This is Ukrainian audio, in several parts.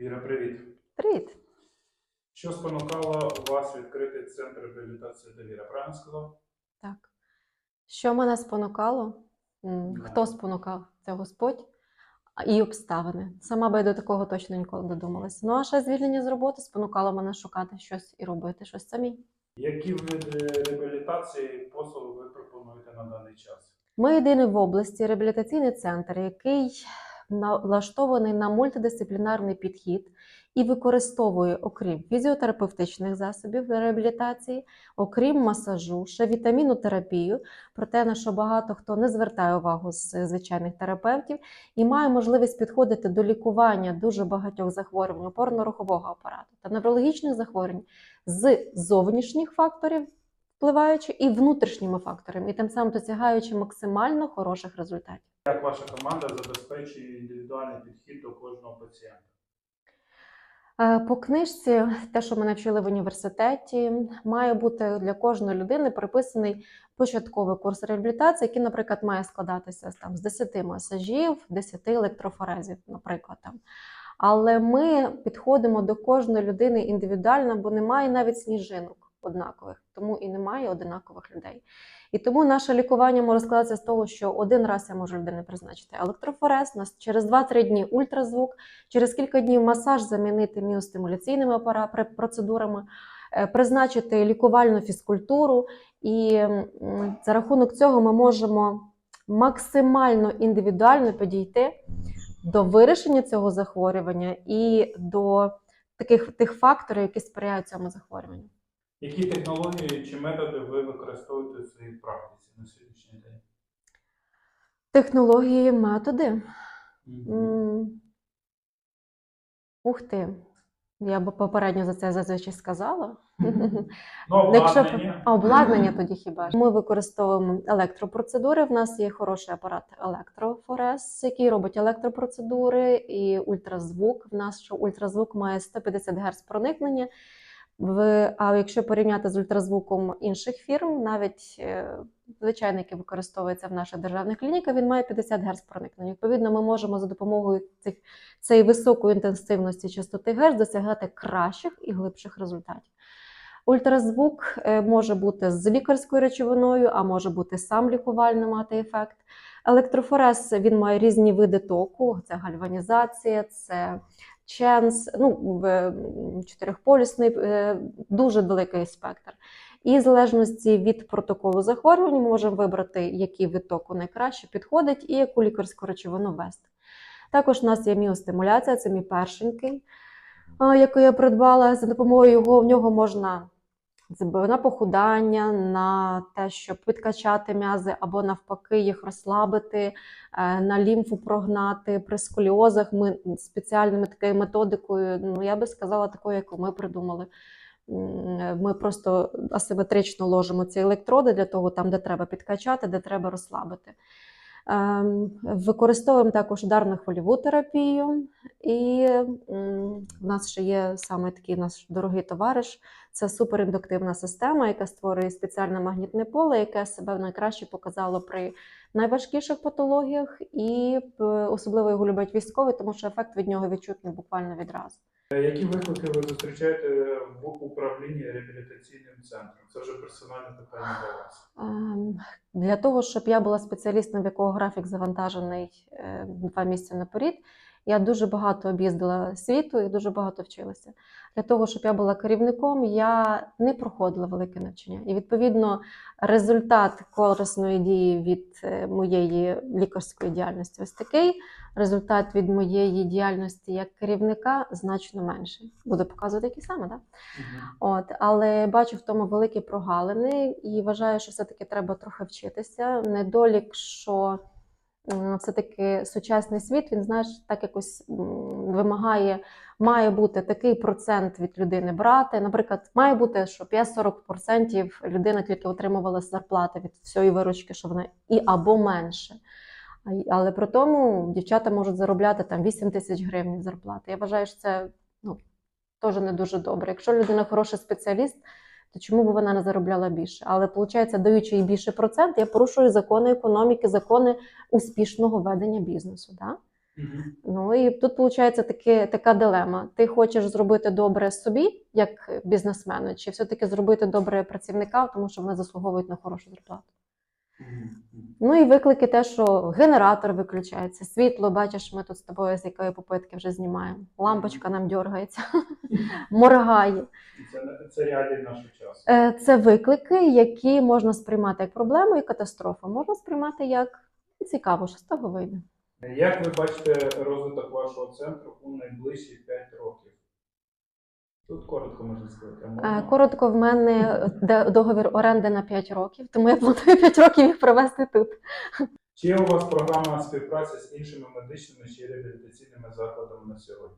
Віра, привіт. Привіт. Що спонукало вас відкрити центр реабілітації довіра? Правильно сказав? Так. Що мене спонукало? Да. Хто спонукав? Це Господь і обставини. Сама би я до такого точно ніколи не додумалася. Ну а ще звільнення з роботи спонукало мене шукати щось і робити щось самі. Які види реабілітації послуги ви пропонуєте на даний час? Ми єдиний в області реабілітаційний центр, який налаштований на мультидисциплінарний підхід і використовує, окрім фізіотерапевтичних засобів реабілітації, окрім масажу, ще вітамінотерапію, про те, на що багато хто не звертає увагу з звичайних терапевтів, і має можливість підходити до лікування дуже багатьох захворювань опорно-рухового апарату та неврологічних захворювань з зовнішніх факторів впливаючи і внутрішніми факторами, і тим самим досягаючи максимально хороших результатів. Як ваша команда забезпечує індивідуальний підхід до кожного пацієнта? Е, По книжці, те, що ми навчили в університеті, має бути для кожної людини приписаний початковий курс реабілітації, який, наприклад, має складатися там, з 10 масажів, 10 електрофорезів, наприклад. Там. Але ми підходимо до кожної людини індивідуально, бо немає навіть сніжинок однакових, тому і немає одинакових людей. І тому наше лікування може складатися з того, що один раз я можу людині призначити електрофорез, нас через 2-3 дні ультразвук, через кілька днів масаж замінити міостимуляційними процедурами, е, призначити лікувальну фізкультуру. І за рахунок цього ми можемо максимально індивідуально підійти до вирішення цього захворювання і до таких тих факторів, які сприяють цьому захворюванню. Які технології чи методи ви використовуєте в своїй практиці на сьогоднішній день? Технології, методи. М. Ух ти. Я б попередньо за це зазвичай сказала. Ну, Якщо обладнання. а обладнання тоді хіба ж? ми використовуємо електропроцедури. В нас є хороший апарат електрофорез, який робить електропроцедури і ультразвук. В нас що ультразвук має 150 Гц проникнення. А якщо порівняти з ультразвуком інших фірм, навіть е, звичайний, який використовується в наших державних клініках, він має 50 Гц проникнення. Відповідно, ми можемо за допомогою цих цієї високої інтенсивності частоти Гц досягати кращих і глибших результатів. Ультразвук е, може бути з лікарською речовиною, а може бути сам лікувально мати ефект. Електрофорез він має різні види току: це гальванізація, це ченс, ну, чотирьохполюсний, е, дуже великий спектр. І в залежності від протоколу захворювання ми можемо вибрати, який вид току найкраще підходить і яку лікарську речовину ввести. Також у нас є міостимуляція, це мій першенький, яку я придбала. За допомогою його в нього можна на похудання, на те, щоб підкачати м'язи або навпаки їх розслабити, е, на лімфу прогнати. При сколіозах ми спеціальними такою методикою, ну я би сказала, такою, яку ми придумали. Ми просто асиметрично ложимо ці електроди для того, там, де треба підкачати, де треба розслабити. Ем, Використовуємо також ударно-хвильову терапію, і в нас ще є саме такий наш дорогий товариш. Це суперіндуктивна система, яка створює спеціальне магнітне поле, яке себе найкраще показало при найважкіших патологіях, і особливо його люблять військові, тому що ефект від нього відчутний буквально відразу. Е, Які виклики ви зустрічаєте в управлінні реабілітаційним центром? Це вже персональне питання до вас. Ем, Для того, щоб я була спеціалістом, в якого графік завантажений е, два місяці наперед, я дуже багато об'їздила світу і дуже багато вчилася. Для того, щоб я була керівником, я не проходила велике навчання. І відповідно результат корисної дії від е, моєї лікарської діяльності ось такий. Результат від моєї діяльності як керівника значно менший. Буду показувати, які саме, так? От, але бачу в тому великі прогалини і вважаю, що все-таки треба трохи вчитися. Недолік, що все-таки сучасний світ, він знаєш, так якось вимагає, має бути такий процент від людини брати. Наприклад, має бути, щоб 5-40% людина тільки отримувала зарплати від всієї виручки, що вона і або менше. Але при тому дівчата можуть заробляти там 8 тисяч гривень зарплати. Я вважаю, що це ну, теж не дуже добре. Якщо людина хороший спеціаліст, то чому б вона не заробляла більше? Але виходить, даючи їй більше процент, я порушую закони економіки, закони успішного ведення бізнесу. Да? Мгм. Ну і тут виходить таки, така дилема. Ти хочеш зробити добре собі, як бізнесмену, чи все-таки зробити добре працівникам, тому що вони заслуговують на хорошу зарплату. Ну і виклики те, що генератор виключається, світло, бачиш, ми тут з тобою з якої попитки вже знімаємо. Лампочка нам дергається, моргає. Це, це реалії нашого часу. Е, Це виклики, які можна сприймати як проблему і катастрофу. Можна сприймати як цікаво, що з того вийде. Як ви бачите розвиток вашого центру у найближчі 5 років? Тут коротко можна сказати. Е, можна? Коротко, в мене договір оренди на 5 років, тому я планую 5 років їх провести тут. Чи є у вас програма співпраці з іншими медичними чи реабілітаційними закладами на сьогодні?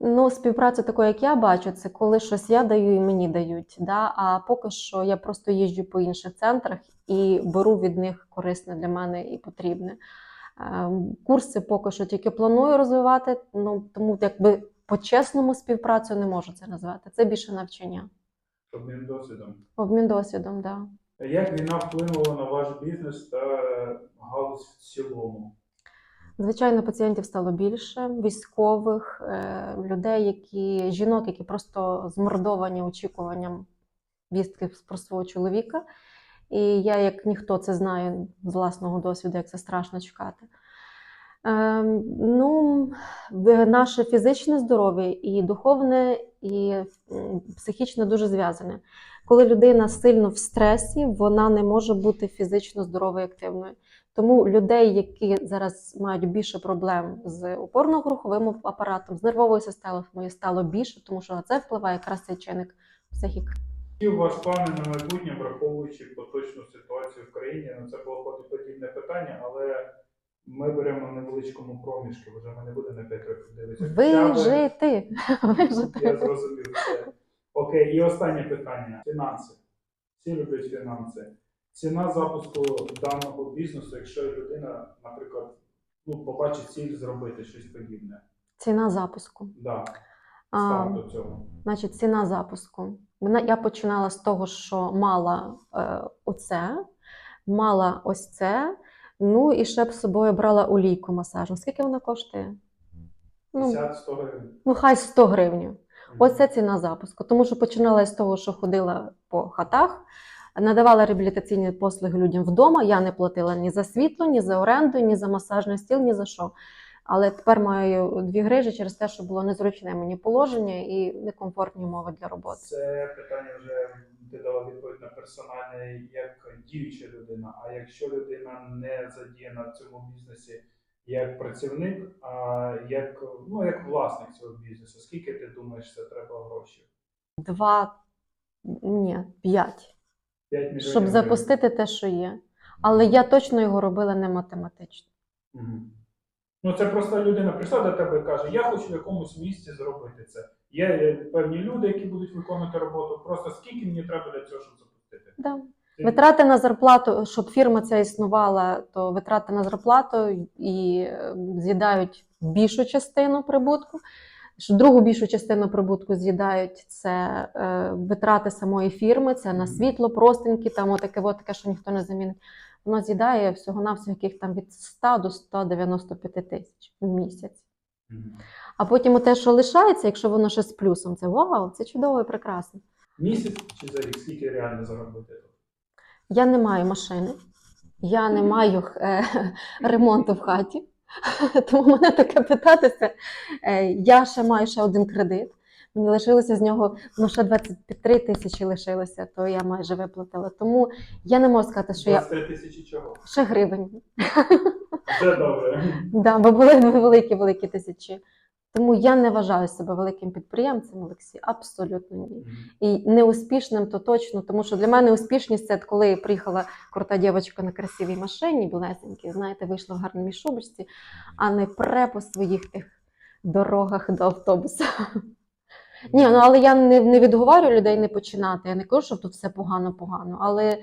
Ну, співпрацю таку, як я бачу, це коли щось я даю і мені дають. Да? А поки що я просто їжджу по інших центрах і беру від них корисне для мене і потрібне. Ем, Курси поки що тільки планую розвивати, ну тому якби по-чесному співпрацю не можу це назвати. Це більше навчання. Обмін досвідом. Обмін досвідом, так. да. Як війна вплинула на ваш бізнес та галузь в цілому? Звичайно, пацієнтів стало більше, військових, е, людей, які жінок, які просто змордовані очікуванням вістки про свого чоловіка. І я, як ніхто, це знаю з власного досвіду, як це страшно чекати. Ем, ну, наше фізичне здоров'я і духовне, і психічне дуже зв'язане. Коли людина сильно в стресі, вона не може бути фізично здоровою і активною. Тому людей, які зараз мають більше проблем з опорно-руховим апаратом, з нервовою системою, стало більше, тому що на це впливає якраз цей чинник психіки. Які у вас плани на майбутнє, враховуючи поточну ситуацію в країні? Ну, це було подібне питання, але ми беремо на невеличкому проміжку, вже ми не будемо на 5 років дивитися. Вижити. Я зрозумів це. Окей, і останнє питання: фінанси. Всі люблять фінанси. Ціна запуску даного бізнесу, якщо людина, наприклад, ну, побачить ціль зробити щось подібне. Ціна запуску. Да, А, до цього. Значить, ціна запуску. Я починала з того, що мала е, оце, мала ось це. Ну і ще б з собою брала олійку масажну. Скільки вона коштує? Ну, 50-100 гривень. ну хай 100 гривень. Оце ціна запуску. Тому що починала з того, що ходила по хатах, надавала реабілітаційні послуги людям вдома. Я не платила ні за світло, ні за оренду, ні за масажний стіл, ні за що. Але тепер маю дві грижі через те, що було незручне мені положення і некомфортні умови для роботи. Це питання вже ти дала відповідь на персональне як діюча людина. А якщо людина не задіяна в цьому бізнесі як працівник, а як, ну, як власник цього бізнесу, скільки ти думаєш, це треба грошей? Два, ні, п'ять, 5 мільйонів щоб запустити те, що є. Але я точно його робила не математично. Мгм. Ну, це просто людина прийшла до тебе і каже: Я хочу в якомусь місці зробити це. Є певні люди, які будуть виконувати роботу. Просто скільки мені треба для цього, щоб запустити? Да. Витрати на зарплату, щоб фірма ця існувала, то витрати на зарплату і е, з'їдають більшу частину прибутку. Другу більшу частину прибутку з'їдають це е, витрати самої фірми, це на світло, простенькі, там отаке, от таке, що ніхто не замінить. Воно з'їдає всього навсього яких там від 100 до 195 тисяч в місяць. А потім те, що лишається, якщо воно ще з плюсом, це вау, це чудово і прекрасно. Місяць чи за рік, скільки реально заробити? Я не маю машини, я не маю е, ремонту в хаті. Тому мене таке питатися. Е, я ще маю ще один кредит. Мені лишилося з нього ну, ще 23 тисячі лишилося, то я майже виплатила. Тому я не можу сказати, що я 23 тисячі чого? ще гривень. Це добре. Да, бо були великі великі тисячі. Тому я не вважаю себе великим підприємцем, Олексій. Абсолютно ні. І неуспішним то точно, тому що для мене успішність це коли приїхала крута дівчинка на красивій машині, білесенькій, знаєте, вийшла в гарній шубочці, а не пре по своїх тих дорогах до автобуса. Ні, ну але я не, не відговорю людей не починати. Я не кажу, що тут все погано-погано, але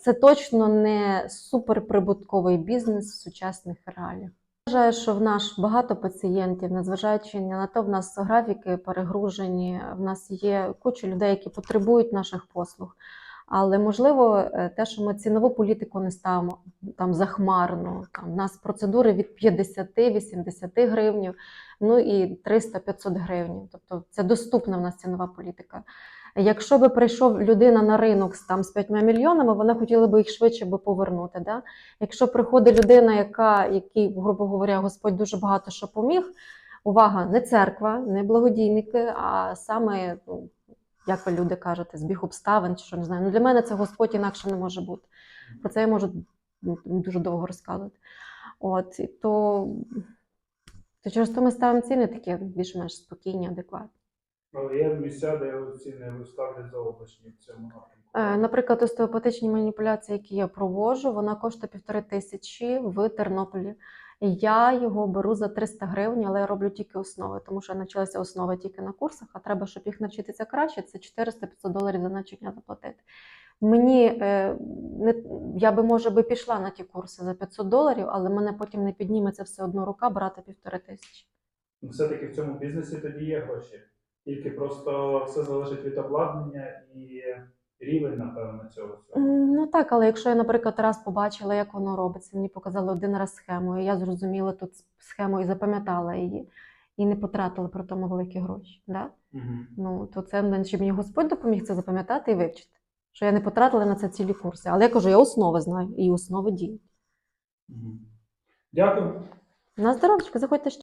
це точно не суперприбутковий бізнес в сучасних реаліях. Вважаю, що в нас багато пацієнтів, незважаючи на то, в нас графіки перегружені, в нас є куча людей, які потребують наших послуг. Але можливо, е, те, що ми цінову політику не ставимо там захмарно. Там у нас процедури від 50-80 гривень, ну і 300-500 гривень. Тобто це доступна в нас цінова політика. Якщо би прийшов людина на ринок там з 5 мільйонами, вона хотіла би їх швидше би повернути. Да? Якщо приходить людина, яка який, грубо говоря, Господь дуже багато що поміг. Увага, не церква, не благодійники, а саме, ну, як ви люди кажете, збіг обставин чи що не знаю. Ну, для мене це Господь інакше не може бути. Про це я можу дуже довго розказувати. От, і то, то через то ми ставимо ціни такі більш-менш спокійні, адекватні. Але є місця, де ціни ставлять заоблачні в цьому напрямку. Е, Наприклад, остеопатичні маніпуляції, які я проводжу, вона коштує півтори тисячі в Тернополі. Я його беру за 300 гривень, але я роблю тільки основи, тому що я навчилася основи тільки на курсах, а треба, щоб їх навчитися краще, це 400-500 доларів за навчання заплатити. Мені е, не, я би, може, би пішла на ті курси за 500 доларів, але мене потім не підніметься все одно рука брати півтори тисячі. Все-таки в цьому бізнесі тоді є гроші. Тільки просто все залежить від обладнання і рівень, напевно, цього всього. Ну так, але якщо я, наприклад, раз побачила, як воно робиться, мені показали один раз схему, і я зрозуміла тут схему і запам'ятала її, і не потратила при тому великі гроші. Да? Мгм. Ну, то це наче мені Господь допоміг це запам'ятати і вивчити. Що я не потратила на це цілі курси. Але я кажу, я основи знаю, і основи діють. Мгм. Дякую. На здоров'ячко, заходьте ще.